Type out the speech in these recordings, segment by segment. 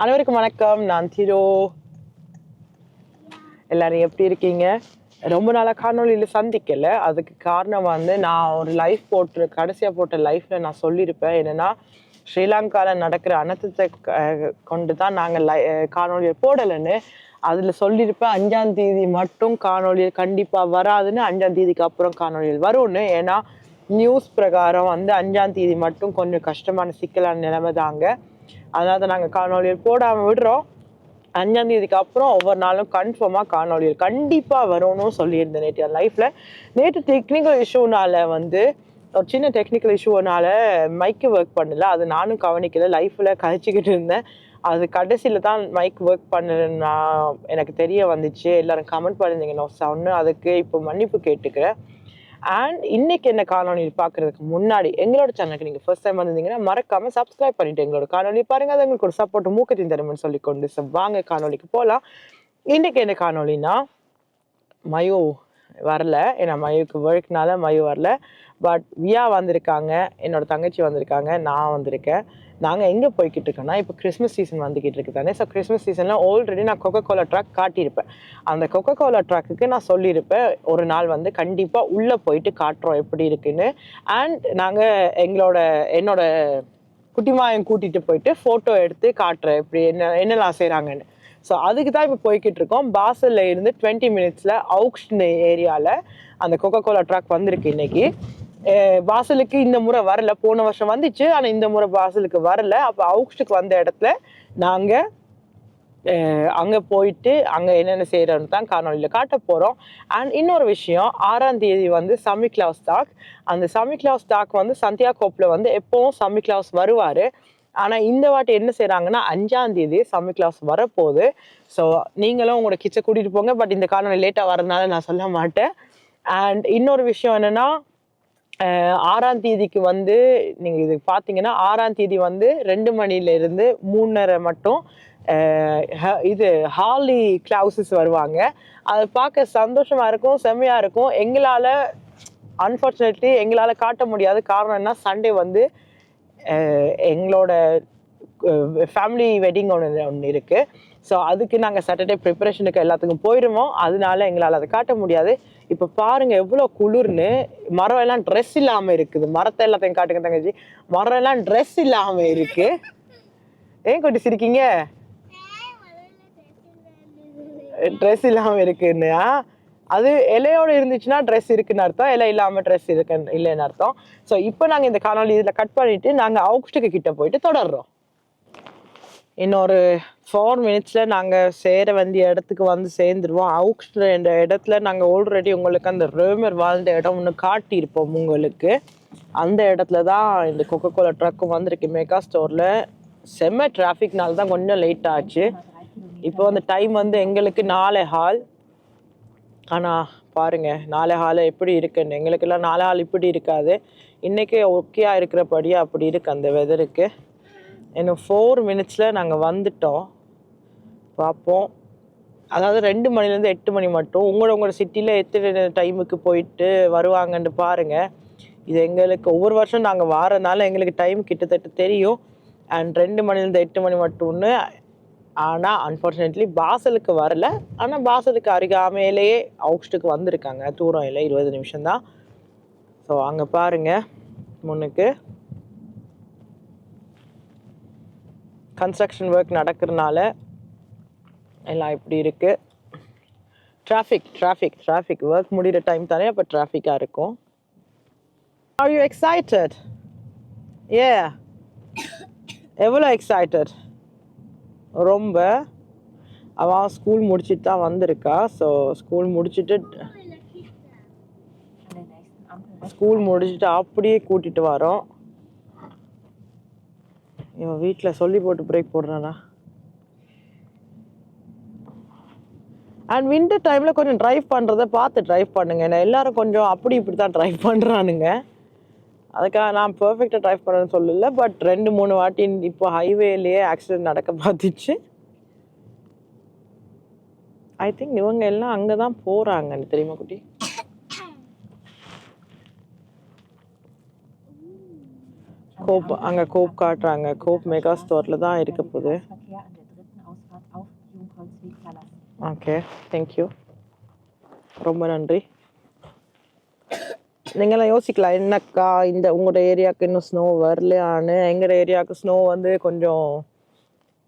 அனைவருக்கும் வணக்கம். நான் திரோ. எல்லாரும் எப்படி இருக்கீங்க? ரொம்ப நாளாக காணொலியில் சந்திக்கல. அதுக்கு காரணம் வந்து நான் ஒரு லைஃப் போட்டு கடைசியாக போட்ட லைஃப்பில் நான் சொல்லியிருப்பேன். என்னென்னா ஸ்ரீலங்காவில் நடக்கிற அனர்த்தத்தை க- கொண்டு தான் நாங்கள் லை காணொலியை போடலைன்னு அதில் சொல்லியிருப்பேன். அஞ்சாம் தேதி மட்டும் காணொலியில் கண்டிப்பாக வராதுன்னு அஞ்சாம் தேதிக்கு அப்புறம் காணொலியில் வரும்னு. ஏன்னா நியூஸ் பிரகாரம் வந்து அஞ்சாம் தேதி மட்டும் கொஞ்சம் கஷ்டமான சிக்கலான நிலைமை தாங்க. அதனால் நாங்கள் காணொலியில் போடாமல் விடுறோம். அஞ்சாம் தேதிக்கு அப்புறம் ஒவ்வொரு நாளும் கன்ஃபார்மாக காணொலியில் கண்டிப்பாக வரும்னு சொல்லியிருந்தேன் நேற்று என் லைஃப்பில் நேற்று டெக்னிக்கல் இஷ்யூனால வந்து ஒரு சின்ன டெக்னிக்கல் இஷ்யூனால மைக்கு ஒர்க் பண்ணல. அது நானும் கவனிக்கல லைஃப்பில் கழிச்சிக்கிட்டு இருந்தேன். அது கடைசியில் தான் மைக் ஒர்க் பண்ணலன்னா எனக்கு தெரிய வந்துச்சு. எல்லோரும் கமெண்ட் பண்ணிருந்தீங்க நான் சொன்னேன் அதுக்கு இப்போ மன்னிப்பு கேட்டுக்கிறேன். அண்ட் இன்னைக்கு என்ன காணொலி பார்க்கறதுக்கு முன்னாடி எங்களோட சேனலுக்கு நீங்கள் ஃபர்ஸ்ட் டைம் வந்திருந்தீங்கன்னா மறக்காம சப்ஸ்கிரைப் பண்ணிட்டு எங்களோட காணொலி பாருங்க. அது உங்களுக்கு ஒரு சப்போர்ட் மூக்கத்தின் தருமன்னு சொல்லி கொண்டு வாங்க காணொலிக்கு போகலாம் இன்னைக்கு என்ன காணொலினா மயோ வரல. ஏன்னா மயுக்கு ஒர்க்னால மயு வரல. பட் வியா வந்திருக்காங்க. என்னோட தங்கச்சி வந்திருக்காங்க. நான் வந்திருக்கேன். நாங்கள் எங்கே போய்கிட்டு இருக்கோம்னா இப்போ கிறிஸ்மஸ் சீசன் வந்துக்கிட்டு இருக்கு தானே ஸோ கிறிஸ்மஸ் சீசனில் ஆல்ரெடி நான் கொக்கோ கோலா ட்ராக் காட்டியிருப்பேன். அந்த கொக்கோ கோலா ட்ராக்குக்கு நான் சொல்லியிருப்பேன் ஒரு நாள் வந்து கண்டிப்பாக உள்ளே போயிட்டு காட்டுறோம் எப்படி இருக்குன்னு. அண்ட் நாங்கள் எங்களோட என்னோட குட்டிமாயம் கூட்டிகிட்டு போயிட்டு ஃபோட்டோ எடுத்து காட்டுறேன் இப்படி என்ன என்னெல்லாம் செய்கிறாங்கன்னு ஸோ அதுக்கு தான் இப்போ போய்கிட்டு இருக்கோம் பாசல்ல இருந்து டுவெண்ட்டி மினிட்ஸில் அவுக்ஷன் ஏரியாவில் அந்த கொக்கோ கோலா ட்ராக் வந்திருக்கு இன்னைக்கு. வாசலுக்கு இந்த முறை வரல. போன வருஷம் வந்துச்சு ஆனால் இந்த முறை வாசலுக்கு வரல. அப்போ அவுக்ஸ்டுக்கு வந்த இடத்துல நாங்கள் அங்கே போயிட்டு அங்கே என்னென்ன செய்கிறோன்னு தான் காணொலியில் காட்ட போகிறோம் அண்ட் இன்னொரு விஷயம் ஆறாம் தேதி வந்து சமி கிளாஸ் தாக் அந்த சமி கிளாஸ் தாக் வந்து சந்தியா கோப்பில் வந்து எப்போவும் சமி கிளாஸ் வருவார். ஆனால் இந்த வாட்டி என்ன செய்கிறாங்கன்னா அஞ்சாம் தேதி சமி கிளாஸ் வரப்போகுது. ஸோ நீங்களும் உங்களோட கிச்சை கூட்டிகிட்டு போங்க. பட் இந்த காலம் லேட்டாக வரதுனால நான் சொல்ல மாட்டேன். அண்ட் இன்னொரு விஷயம் என்னென்னா ஆறாம் தேதிக்கு வந்து நீங்கள் இது பார்த்தீங்கன்னா ஆறாம் தேதி வந்து ரெண்டு மணிலேருந்து மூணரை மட்டும் ஹ- இது ஹாலி கிளவுசஸ் வருவாங்க. அதை பார்க்க சந்தோஷமாக இருக்கும் செம்மையாக இருக்கும். எங்களால் அன்ஃபார்ச்சுனேட்லி எங்களால் காட்ட முடியாத காரணம் என்ன சண்டே வந்து எங்களோட ஃபேமிலி வெட்டிங் ஒன்று ஒன்று இருக்குது ஸோ அதுக்கு நாங்கள் சாட்டர்டே ப்ரிப்பரேஷனுக்கு எல்லாத்துக்கும் போயிடுவோம் அதனால எங்களால் அதை காட்ட முடியாது. இப்போ பாருங்க எவ்வளோ குளிர்னு. மரம் எல்லாம் ட்ரெஸ் இல்லாமல் இருக்குது. மரத்தை எல்லாத்தையும் காட்டுங்க தங்கச்சி. மரம் எல்லாம் ட்ரெஸ் இல்லாமல் இருக்கு. ஏன் கொட்டி சிரிக்கீங்க? ட்ரெஸ் இல்லாமல் இருக்குன்னு? அது இலையோடு இருந்துச்சுன்னா ட்ரெஸ் இருக்குன்னு அர்த்தம். இலை இல்லாமல் ட்ரெஸ் இருக்கு இல்லைன்னு அர்த்தம். ஸோ இப்போ நாங்கள் இந்த காணொலி இதில் கட் பண்ணிவிட்டு நாங்கள் அவுக்ஸ்டுக்கு கிட்ட போயிட்டு தொடர்றோம். இன்னொரு ஃபோர் மினிட்ஸில் நாங்கள் சேர வேண்டிய இடத்துக்கு வந்து சேர்ந்துருவோம். அவுக்ஸ்ட் என்ற இடத்துல நாங்கள் ஆல்ரெடி உங்களுக்கு அந்த ரேமர் வாழ்ந்த இடம் ஒன்று காட்டியிருப்போம் உங்களுக்கு. அந்த இடத்துல தான் இந்த கொக்கோ கோலா ட்ரக்கும் வந்திருக்கு மெகா ஸ்டோரில் செம்ம டிராஃபிக்னால தான் கொஞ்சம் லேட் ஆச்சு. இப்போ அந்த டைம் வந்து எங்களுக்கு நாளை ஹால் ஆனால் பாருங்கள் நாளை ஹால் எப்படி இருக்குன்னு. எங்களுக்கெல்லாம் நாளை ஹால் இப்படி இருக்காது. இன்றைக்கே ஓகேயா இருக்கிறபடியே அப்படி இருக்குது அந்த வெதருக்கு இன்னும் ஃபோர் மினிட்ஸில் நாங்கள் வந்துட்டோம். பார்ப்போம் அதாவது ரெண்டு மணிலேருந்து எட்டு மணி மட்டும். உங்களோட உங்களோட சிட்டியில் எத்தனை டைமுக்கு போயிட்டு வருவாங்கன்னு பாருங்கள் இது எங்களுக்கு ஒவ்வொரு வருஷம் நாங்கள் வாரனால எங்களுக்கு டைம் கிட்டத்தட்ட தெரியும். அண்ட் ரெண்டு மணிலேருந்து எட்டு மணி மட்டும்னு ஆனால் அன்ஃபார்ச்சுனேட்லி பாசலுக்கு வரல. ஆனால் பாசலுக்கு அருகாமையிலேயே அவுக்ஸ்டுக்கு வந்திருக்காங்க. தூரம் இல்லை இருபது நிமிஷம் தான் ஸோ அங்கே பாருங்க முன்னுக்கு. கன்ஸ்ட்ரக்ஷன் ஒர்க் நடக்கிறனால எல்லாம் இப்படி இருக்குது டிராஃபிக் டிராஃபிக் டிராஃபிக் ஒர்க் முடிகிற டைம் தானே அப்போ டிராஃபிக்காக இருக்கும். ஆர் யூ எக்ஸைட்டட் ஏ எவ்வளோ எக்ஸைட்டட் ரொம்ப அவன் ஸ்கூல் முடிச்சிட்டு தான் வந்திருக்கா. ஸோ ஸ்கூல் முடிச்சுட்டு ஸ்கூல் முடிச்சுட்டு அப்படியே கூட்டிட்டு வரோம். இவன் வீட்டில் சொல்லி போட்டு பிரேக் போடுறானா? அண்ட் வின்டர் டைமில் கொஞ்சம் ட்ரைவ் பண்ணுறத பார்த்து ட்ரைவ் பண்ணுங்க. ஏன்னா எல்லாரும் கொஞ்சம் அப்படி இப்படி தான் ட்ரைவ் பண்ணுறானுங்க அதுக்காக நான் பர்ஃபெக்டாக ட்ரைவ் பண்ணுறேன்னு சொல்லல பட் ரெண்டு மூணு வாட்டி இப்போ ஹைவேலேயே ஆக்சிடென்ட் நடக்க பார்த்துச்சு ஐ திங்க் இவங்க எல்லாம் அங்கே தான் போகிறாங்க தெரியுமா குட்டி? கோப் அங்கே கோப் காட்டுறாங்க. கோப் மெகா ஸ்டோரில் தான் இருக்க போகுது. ஓகே தேங்க்யூ ரொம்ப நன்றி. நீங்களாம் யோசிக்கலாம் என்னக்கா இந்த உங்களோட ஏரியாவுக்கு இன்னும் ஸ்னோ வரலையான்னு? எங்களோட ஏரியாவுக்கு ஸ்னோ வந்து கொஞ்சம்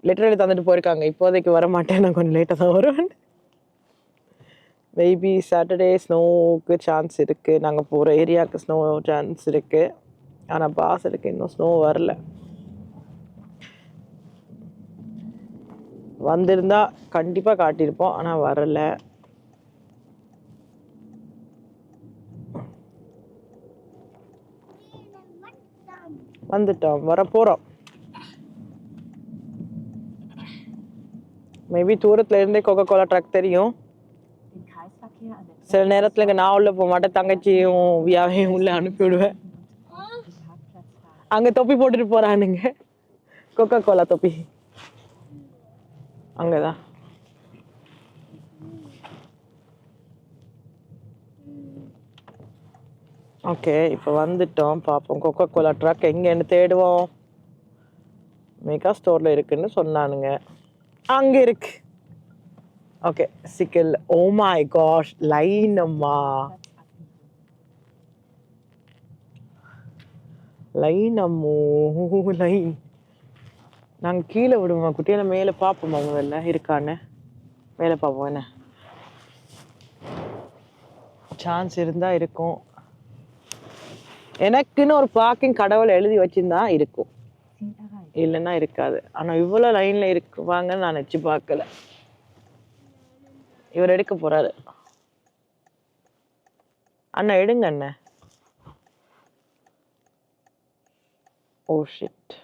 லிட்டரலி தந்துட்டு போயிருக்காங்க. இப்போதைக்கு வர மாட்டேன் நான் கொஞ்சம் லேட்டாக தான் வருவேன். மேபி சாட்டர்டே ஸ்னோவுக்கு சான்ஸ் இருக்குது நாங்கள் போகிற ஏரியாவுக்கு ஸ்னோ சான்ஸ் இருக்குது ஆனால் பாசலுக்கு இன்னும் ஸ்னோ வரல. வந்திருந்தால் கண்டிப்பாக காட்டியிருப்போம். ஆனால் வரல. வந்துட்டோம். வர போகிறோம் மேபி தூரத்துல இருந்தே கொக்கோ கோலா ட்ரக் தெரியும். சில நேரத்துல நான் உள்ள போக மாட்டேன். தங்கச்சியும் வியாவையும் உள்ள அனுப்பிவிடுவேன் அங்கே அங்க தொப்பி போட்டுட்டு போறானுங்க. கொக்கோ கோலா தொப்பி. அங்கதான். ஓகே இப்போ வந்துட்டோம். பார்ப்போம் கொக்கோ கோலா ட்ரக் எங்கேன்னு தேடுவோம். மெகா ஸ்டோரில் இருக்குன்னு சொன்னானுங்க. அங்கே இருக்கு. ஓகே சிக்கல் ஓ மை காஷ் லைன் அம்மா. லைன் அம்மோ. லைன் நாங்கள் கீழே விடுவோம் குட்டியில மேலே பார்ப்போம் அவங்க வெளில இருக்கான்னு. மேலே பார்ப்போம் என்ன? சான்ஸ் இருந்தால் இருக்கும். எனக்குன்னு ஒரு பார்க்கிங் கடவுள் எழுதி வச்சிருந்தா இருக்கும். இல்லைன்னா இருக்காது. ஆனால் இவ்வளோ லைனில் இருக்குவாங்கன்னு நான் நினச்சி பார்க்கல. இவர் எடுக்க போறாரு. அண்ணா எடுங்க அண்ணன் ஓ ஷிட்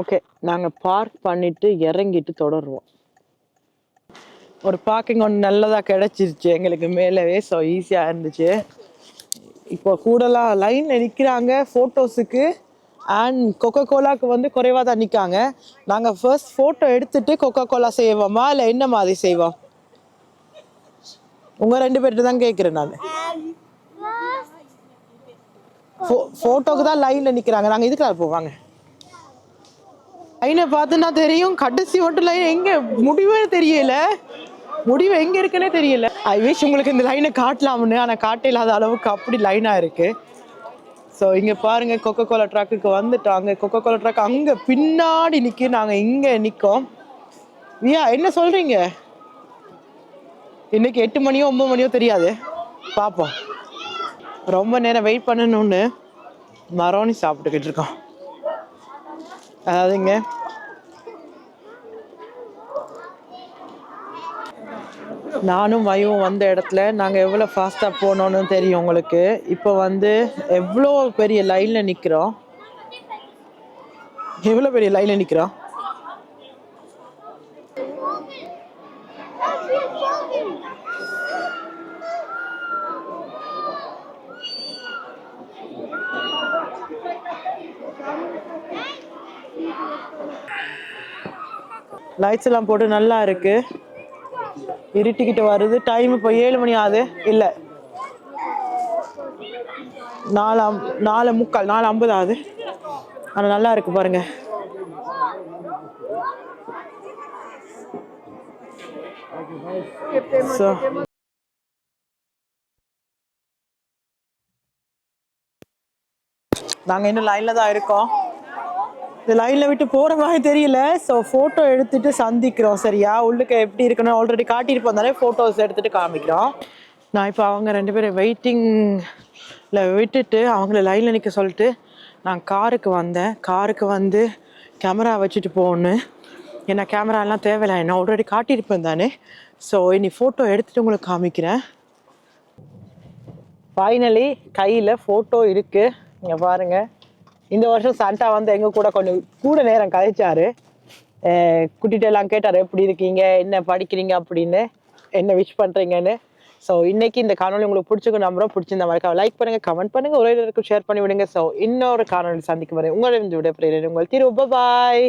ஓகே நாங்கள் பார்க் பண்ணிட்டு இறங்கிட்டு தொடருவோம். ஒரு பார்க்கிங் ஒன்று நல்லதாக கிடச்சிருச்சு எங்களுக்கு மேலவே ஸோ ஈஸியாக இருந்துச்சு. இப்போ கூடலாம் லைனில் நிற்கிறாங்க ஃபோட்டோஸுக்கு அண்ட் கொக்கோ கோலாக்கு வந்து குறைவாக தான் நிற்காங்க நாங்கள் ஃபர்ஸ்ட் ஃபோட்டோ எடுத்துட்டு கொக்கோ கோலா செய்வோமா இல்லை என்ன மாதிரி செய்வோம்? உங்கள் ரெண்டு பேர்கிட்ட தான் கேட்குறேன் நான். ஃபோட்டோக்கு தான் லைனில் நிற்கிறாங்க நாங்கள் இதுக்காக போவாங்க லைனை பார்த்துன்னா தெரியும். கடைசி மட்டும் லைன் எங்கே? முடிவே தெரியல. முடிவு எங்கே இருக்குன்னே தெரியல. ஐ விஷ் உங்களுக்கு இந்த லைனை காட்டலாம்னு ஆனால் காட்ட இல்லாத அளவுக்கு அப்படி லைனாக இருக்கு. ஸோ இங்கே பாருங்க கொக்கோ கோலா ட்ரக்குக்கு வந்துட்டாங்க கொக்கோ கோலா ட்ராக் அங்கே பின்னாடி நிற்கி நாங்கள் இங்கே நிற்கோம் வியா என்ன சொல்றீங்க? இன்னைக்கு எட்டு மணியோ ஒன்பது மணியோ தெரியாது. பார்ப்போம் ரொம்ப நேரம் வெயிட் பண்ணணும்னு மரோனி சாப்பிட்டுக்கிட்டு இருக்கோம். அதாவதுங்க நானும் வயும் வந்த இடத்துல நாங்கள் எவ்வளோ ஃபாஸ்ட்டாக போனோன்னு தெரியும் உங்களுக்கு. இப்போ வந்து எவ்வளோ பெரிய லைனில் நிற்கிறோம் எவ்வளோ பெரிய லைனில் நிற்கிறோம் லைட்ஸ் எல்லாம் போட்டு நல்லா இருக்குது இருட்டிக்கிட்டு வருது. டைம் இப்போ ஏழு மணி ஆகுது. இல்லை. நாலு அம்- நாலு முக்கால் நாலு ஐம்பது ஆகுது. ஆனால் நல்லா இருக்கு பாருங்க. ஸோ நாங்கள் இன்னும் லைனில் தான் இருக்கோம். இந்த லைனில் விட்டு போகிற மாதிரி தெரியல. ஸோ ஃபோட்டோ எடுத்துட்டு சந்திக்கிறோம் சரியா? உள்ளுக்கு எப்படி இருக்குன்னு ஆல்ரெடி காட்டியிருப்போம் தானே ஃபோட்டோஸ் எடுத்துகிட்டு காமிக்கிறோம். நான் இப்போ அவங்க ரெண்டு பேரும் வெயிட்டிங்கில் விட்டுட்டு அவங்கள லைனில் நிற்க சொல்லிட்டு நான் காருக்கு வந்தேன். காருக்கு வந்து கேமரா வச்சுட்டு போகணும். ஏன்னா கேமராலாம் தேவையில்லை. நான் ஆல்ரெடி காட்டியிருப்பேன் தானே. ஸோ இனி ஃபோட்டோ எடுத்துட்டு உங்களுக்கு காமிக்கிறேன். ஃபைனலி கையில் ஃபோட்டோ இருக்குது இங்கே பாருங்கள் இந்த வருஷம் சாண்டா வந்து எங்க கூட கொஞ்சம் கூட நேரம் கதைச்சாரு கூட்டிகிட்டு எல்லாம் கேட்டார் எப்படி இருக்கீங்க? என்ன படிக்கிறீங்க? அப்படின்னு. என்ன விஷ் பண்ணுறீங்கன்னு ஸோ இன்னைக்கு இந்த காணொலி உங்களுக்கு பிடிச்சிருக்கும் நம்புறோம். பிடிச்சிருந்த மாதிரி லைக் பண்ணுங்க கமெண்ட் பண்ணுங்க ஒரே ஷேர் பண்ணி விடுங்க ஸோ இன்னொரு காணொலி சந்திக்கும் வரை உங்களிடம் விட உங்கள் திரு பாய்